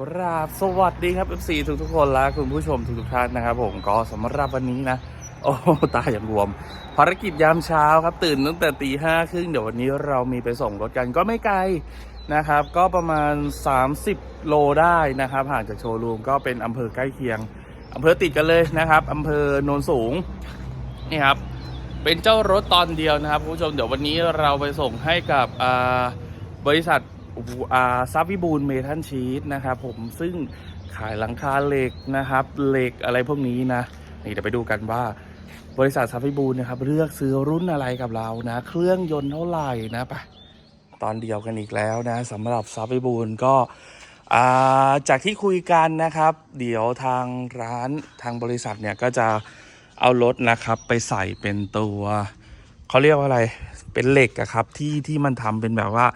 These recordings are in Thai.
กราบสวัสดีครับ FC ทุกทุกคนและคุณผู้ชมทุกทุกท่านนะครับผมก็สำหรับวันนี้นะ โอ้ตาอย่างรวม ภารกิจยามเช้าครับ ตื่นตั้งแต่ตีห้าครึ่งเดี๋ยววันนี้เรามีไปส่งรถกันก็ไม่ไกลนะครับ ก็ประมาณ 30 โลได้นะครับห่างจากโชว์รูมก็เป็นอำเภอใกล้เคียงอำเภอติดกันเลยนะครับอำเภอโนนสูงนี่ครับเป็นเจ้ารถตอนเดียวนะครับคุณผู้ชมเดี๋ยววันนี้เราไปส่งให้กับบริษัท ซับวิบูลเมทัลชีสนะครับผมซึ่งขายหลังคาเหล็กนะครับ เหล็กอะไรพวกนี้นะนี่เดี๋ยวไปดูกันว่าบริษัทซับวิบูลนะครับเลือกซื้อรุ่นอะไรกับเรานะ เครื่องยนต์เท่าไหร่นะไปตอนเดียวกันอีกแล้วนะสำหรับซับวิบูลก็จากที่คุยกันนะครับ เดี๋ยวทางร้านทางบริษัทเนี่ยก็จะเอารถนะครับไปใส่เป็นตัวเขาเรียกว่าอะไร เป็นเหล็กอะครับที่ที่มันทำเป็นแบบว่า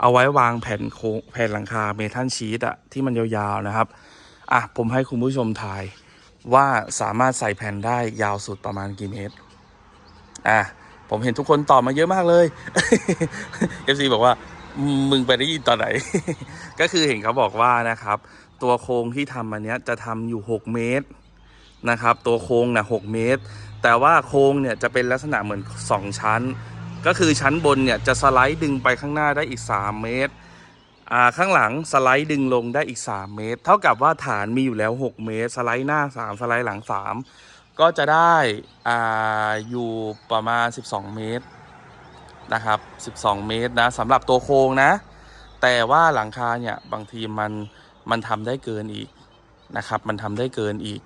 เอาไว้วางแผ่นโครงแผ่นหลังคาเมทัลชีตอะที่มันยาวๆนะครับอะผมให้คุณผู้ชมทายว่าสามารถใส่แผ่นได้ยาวสุดประมาณกี่เมตรอะผมเห็นทุกคนตอบมาเยอะมากเลย FC บอกว่ามึงไปได้ยินตอนไหน ก็คือเห็นเขาบอกว่านะครับ ตัวโครงที่ทำอันเนี้ยจะทำอยู่ 6 เมตรนะครับ ตัวโค้งนะ6เมตร แต่ว่าโค้งเนี่ยจะเป็นลักษณะเหมือน 2 ชั้น ก็คือชั้นบนเนี่ยจะสไลด์ดึงไปข้างหน้าได้อีก 3 เมตรอ่าข้างหลังสไลด์ดึงลงได้อีก 3 เมตร เท่ากับว่าฐานมีอยู่แล้ว 6 เมตร สไลด์หน้า 3 สไลด์หลัง 3 ก็จะได้อ่าอยู่ประมาณ 12 เมตรนะครับ 12 เมตรนะสำหรับตัวโค้งนะ แต่ว่าหลังคาเนี่ยบางทีมันมันทำได้เกินอีกนะครับ มันทำได้เกินอีก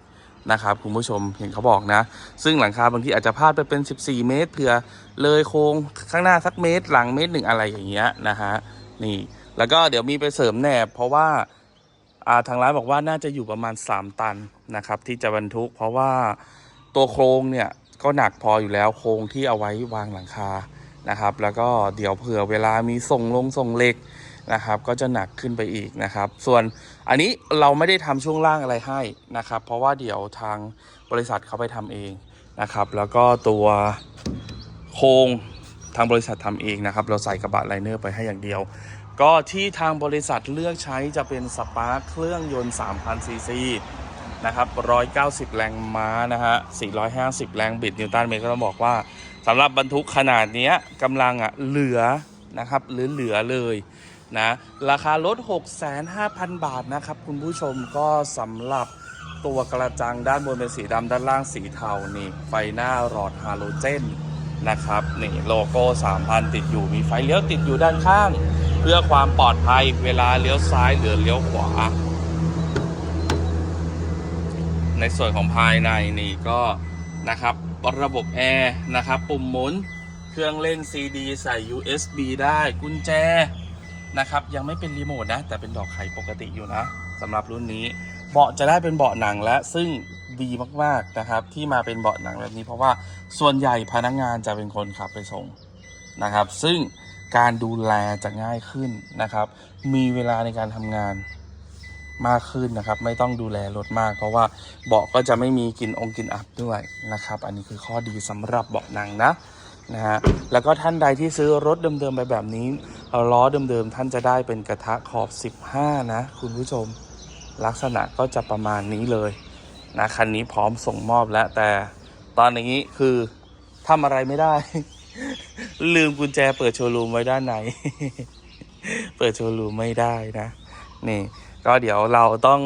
นะครับคุณผู้ชมเห็นเขาบอกนะ ซึ่งหลังคาบางทีอาจจะพาดไปเป็น 14 เมตรเผื่อเลยโค้งข้างหน้าสักเมตร หลังเมตรหนึ่งอะไรอย่างเงี้ยนะฮะนี่แล้วก็เดี๋ยวมีไปเสริมแหนบ เพราะว่าาทางร้านบอกว่าน่าจะอยู่ประมาณ 3 ตันนะครับที่จะบรรทุก เพราะว่าตัวโครงเนี่ยก็หนักพออยู่แล้วโครงที่เอาไว้วางหลังคานะครับ แล้วก็เดี๋ยวเผื่อเวลามีส่งลงส่งเหล็ก นะครับ ก็จะหนักขึ้นไปอีกนะครับ ส่วนอันนี้เราไม่ได้ทำช่วงล่างอะไรให้นะครับ เพราะว่าเดี๋ยวทางบริษัทเขาไปทำเองนะครับ แล้วก็ตัวโครงทางบริษัททำเองนะครับ เราใส่กระบะไลเนอร์ไปให้อย่างเดียว ก็ที่ทางบริษัทเลือกใช้จะเป็นสปาร์คเครื่องยนต์3,000ซีซีนะครับ 190 แรงม้านะฮะ 450 แรงบิดนิวตันเมตรก็ต้องบอกว่าสำหรับบรรทุกขนาดนี้กำลังอะเหลือนะครับหรือเหลือเลย นะราคารถ6,500 บาทนะครับคุณผู้ชมก็สำหรับตัวกระจังด้านบนเป็นสีดำด้านล่างสีเทานี่ไฟหน้าหลอดฮาโลเจนนะครับนี่โลโก้ 3,000 ติดอยู่มีไฟเลี้ยวติดอยู่ด้านข้าง เพื่อความปลอดภัยเวลาเลี้ยวซ้ายหรือเลี้ยวขวา ในส่วนของภายในนี่ก็นะครับระบบแอร์นะครับปุ่มหมุน เครื่องเล่น CD ใส่ USB ได้กุญแจ นะครับยังไม่เป็นรีโมทนะ แต่เป็นดอกไขปกติอยู่นะสำหรับรุ่นนี้เบาะจะได้เป็นเบาะหนังและซึ่งดีมากๆนะครับ ที่มาเป็นเบาะหนังแบบนี้ เพราะว่าส่วนใหญ่พนักงานจะเป็นคนขับไปส่งนะครับ ซึ่งการดูแลจะง่ายขึ้นนะครับ มีเวลาในการทำงานมากขึ้นนะครับ ไม่ต้องดูแลรถมาก เพราะว่าเบาะก็จะไม่มีกลิ่นองกลิ่นอับด้วยนะครับ อันนี้คือข้อดีสำหรับเบาะหนังนะ นะฮะแล้วก็ท่านใดที่ซื้อรถเดิมๆไปแบบนี้ล้อเดิมๆท่านจะได้เป็นกระทะขอบ 15 นะ คุณผู้ชมลักษณะก็จะประมาณนี้เลยนะคันนี้พร้อมส่งมอบแล้วแต่ตอนนี้คือทำอะไรไม่ได้ ลืมกุญแจเปิดโชว์รูมไว้ด้านในเปิดโชว์รูมไม่ได้นะนี่ ก็เดี๋ยวเราต้อง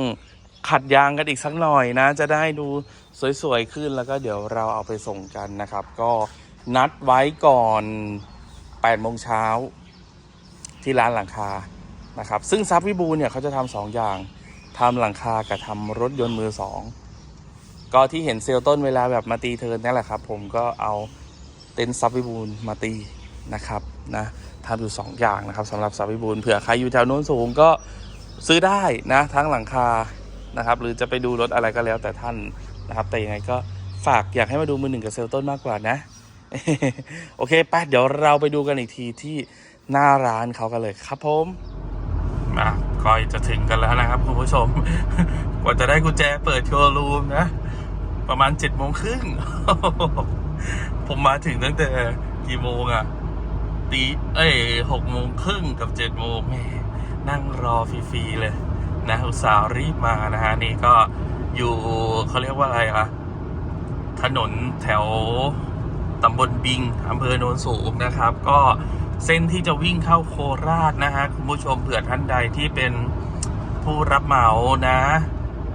ขัดยางกันอีกสักหน่อยนะ จะได้ดูสวยๆขึ้นแล้วก็เดี๋ยวเราเอาไปส่งกันนะครับ ก็ นัดไว้ก่อน8โมงเช้าที่ร้านหลังคานะครับ ซึ่งซับวิบูลเนี่ยเขาจะทำสองอย่างทำหลังคากับทำรถยนต์มือสองก็ที่เห็นเซลล์ต้นเวลาแบบมาตีเทินนี่แหละครับ ผมก็เอาเต็นซับวิบูลมาตีนะครับนะทำอยู่สองอย่างนะครับสำหรับซับวิบูลเผื่อใครอยู่แถวโน้นสูงก็ซื้อได้นะทั้งหลังคานะครับ หรือจะไปดูรถอะไรก็แล้วแต่ท่านนะครับ แต่ยังไงก็ฝากอยากให้มาดูมือหนึ่งกับเซลล์ต้นมากกว่านะ โอเคไปเดี๋ยวเราไปดูกันอีกทีที่หน้าร้านเขากันเลยครับผมมาก่อยจะถึงกันแล้วนะครับคุณผู้ชม กว่าจะได้กุญแจเปิดโชว์รูมนะ ประมาณเจ็ดโมงครึ่งผมมาถึงตั้งแต่กี่โมงอะตีเอ้ยหกโมงครึ่งกับเจ็ดโมงแม่นั่งรอฟรีๆเลยนะอุตส่าห์รีบมานะฮะนี่ก็อยู่เขาเรียกว่าอะไรอะถนนแถว ตำบลบิงอำเภอโนนสูงนะครับ ก็เส้นที่จะวิ่งเข้าโคราชนะฮะคุณผู้ชมเผื่อท่านใดที่เป็นผู้รับเหมานะ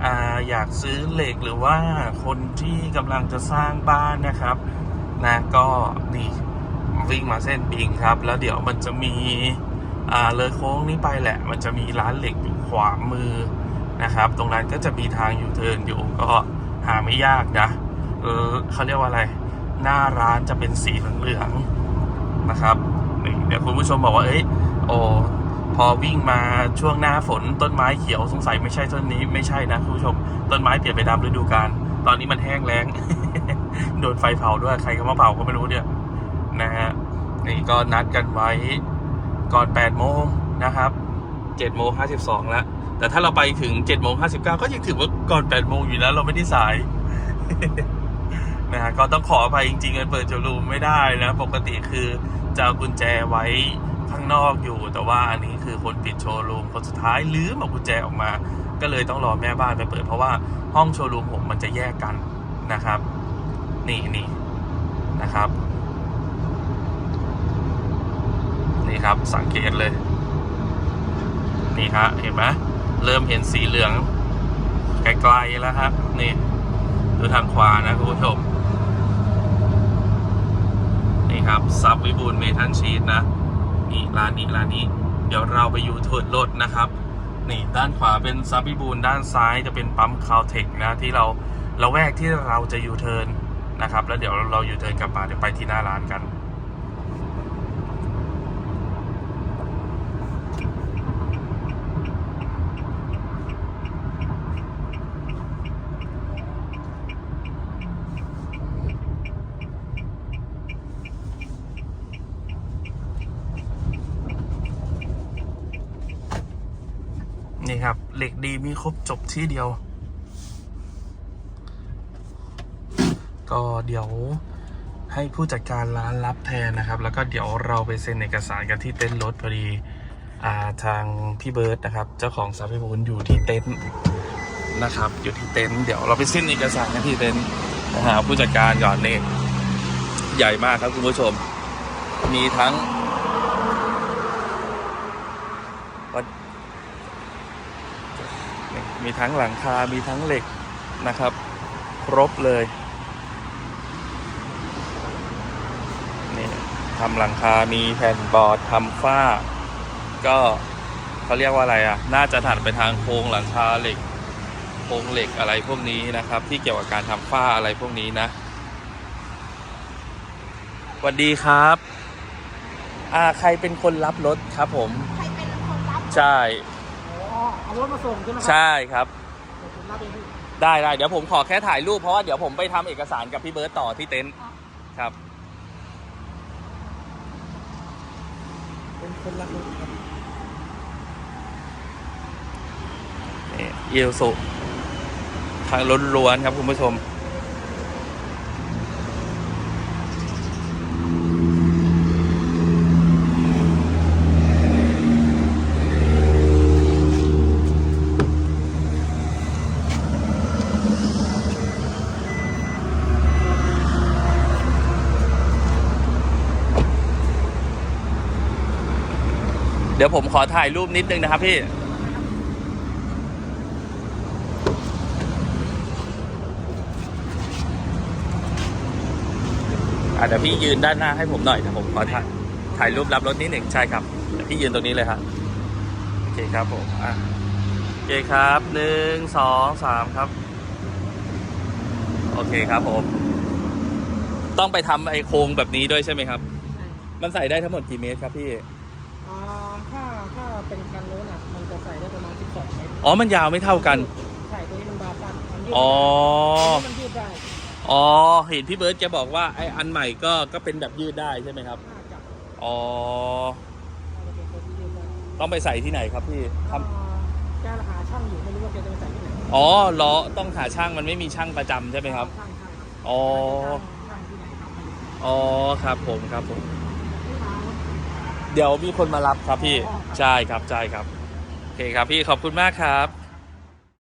อาอยากซื้อเหล็กหรือว่าคนที่กำลังจะสร้างบ้านนะครับนะก็นี่วิ่งมาเส้นบิงครับ แล้วเดี๋ยวมันจะมีเลยโค้งนี้ไปแหละ มันจะมีร้านเหล็กอยู่ขวามือนะครับ ตรงนั้นก็จะมีทางยูเทิร์นอยู่ก็หาไม่ยากนะเออเขาเรียกว่าอะไร หน้าร้านจะเป็นสีเหลืองๆนะครับนี่เดี๋ยวคุณผู้ชมบอกว่าเอ้ยโอ้พอวิ่งมาช่วงหน้าฝนต้นไม้เขียวสงสัยไม่ใช่ต้นนี้ไม่ใช่นะคุณผู้ชม ต้นไม้เปลี่ยนไปตามฤดูกาลตอนนี้มันแห้งแล้งโดนไฟเผาด้วยใครก็มาเผาก็ไม่รู้เนี่ยนะฮะนี่ก็นัดกันไว้ก่อน8โมงนะครับ7โมง52แล้วแต่ถ้าเราไปถึง7โมง59 ก็ยังถือว่าก่อน8โมงอยู่แล้วเราไม่ได้สาย นะฮะก็ต้องขออภัยจริงๆกันเปิดโชว์รูมไม่ได้นะ ปกติคือจะเอากุญแจไว้ข้างนอกอยู่ แต่ว่าอันนี้คือคนปิดโชว์รูมคนสุดท้ายลืมเอากุญแจออกมา ก็เลยต้องรอแม่บ้านไปเปิด เพราะว่าห้องโชว์รูมผมมันจะแยกกันนะครับ นี่นี่นะครับนี่ครับสังเกตเลย นี่ฮะเห็นไหมเริ่มเห็นสีเหลืองไกลๆแล้วครับนี่ดูทางขวานะคุณผู้ชม ครับซับวิบูลเมทัลชีตนะนี่ร้านนี้ร้านนี้ เดี๋ยวเราไปยูเทิร์นรถนะครับ นี่ด้านขวาเป็นซับวิบูลด้านซ้ายจะเป็นปั๊มคาวเทคนะที่เราเราแวกที่เราจะยูเทิร์นนะครับ แล้วเดี๋ยวเรายูเทิร์นกลับมาเดี๋ยวไปที่หน้าร้านกัน นี่ครับ เหล็กดีมีครบจบที่เดียว ก็เดี๋ยวให้ผู้จัดการร้านรับแทนนะครับ แล้วก็เดี๋ยวเราไปเซ็นเอกสารกันที่เต็นท์รถพอดีอาทางพี่เบิร์ดนะครับ เจ้าของสาพิบูลอยู่ที่เต็นท์นะครับ อยู่ที่เต็นท์เดี๋ยวเราไปเซ็นเอกสารกันที่เต็นท์นะฮะผู้จัดการก่อนนี่ใหญ่มากครับคุณผู้ชม มีทั้ง มีทั้งหลังคา มีทั้งเหล็กนะครับ ครบเลยนี่ทำหลังคา มีแผ่นบอร์ดทำฝ้า ก็เขาเรียกว่าอะไรอะ น่าจะถัดไปทางโครงหลังคาเหล็กโครงเหล็กอะไรพวกนี้นะครับ ที่เกี่ยวกับการทำฝ้าอะไรพวกนี้นะสวัสดีครับอ่าใครเป็นคนรับรถครับผม ใครเป็นคนรับ ใช่อ๋อ เอารถมาส่งใช่ไหมครัใช่ครับ เดี๋ยวผมรับเองพี่ได้ได้เดี๋ยวผมขอแค่ถ่ายรูปเพราะว่าเดี๋ยวผมไปทำเอกสารกับพี่เบิร์ตต่อที่เต็นท์ครับ เป็นคนรับรถครับนี่เอลสุทางล้วนๆครับคุณผู้ชม ดี๋ยวผมขอถ่ายรูปนิดนึงนะครับพี่อะเดี๋ยวพี่ยืนด้านหน้าให้ผมหน่อยเดี๋ยวผมขอถ่ายถ่ายรูปรับรถนิดหนึ่งใช่ครับเดี๋ยวพี่ยืนตรงนี้เลยครับโอเคครับผมอะโอเคครับหนึ่งสองสามครับ โอเคครับผม ต้องไปทำไอ้โครงแบบนี้ด้วยใช่ไหมครับ มันใส่ได้ทั้งหมดกี่เมตรครับพี่ อ่าถ้าถ้าเป็นคันโน้นอะมันจะใส่ได้ประมาณ 12 เมตรอ๋อมันยาวไม่เท่ากัน ใช่ตัวนี้มันบาสั้นมันยืดอ๋อ ได้มันยืดได้อ๋อ เห็นพี่เบิร์ตแกบอกว่าไอ้อันใหม่ก็ก็เป็นแบบยืดได้ใช่ไหมครับ น่าจะอ๋อ น่าจะเป็นตัวที่ยืดได้ต้องไปใส่ที่ไหนครับพี่ทำอ่าแกหาช่างอยู่ไม่รู้ว่าแกจะไปใส่ที่ไหนอ๋อล้อต้องหาช่างมันไม่มีช่างประจำใช่ไหมครับ ช่างใช่ครับอ๋อ ช่างที่ไหนทำให้ดูอ๋อ ครับผมครับผมที่ร้าน เดี๋ยวมีคนมารับครับพี่ ใช่ครับใช่ครับ โอเคครับพี่ขอบคุณมากครับ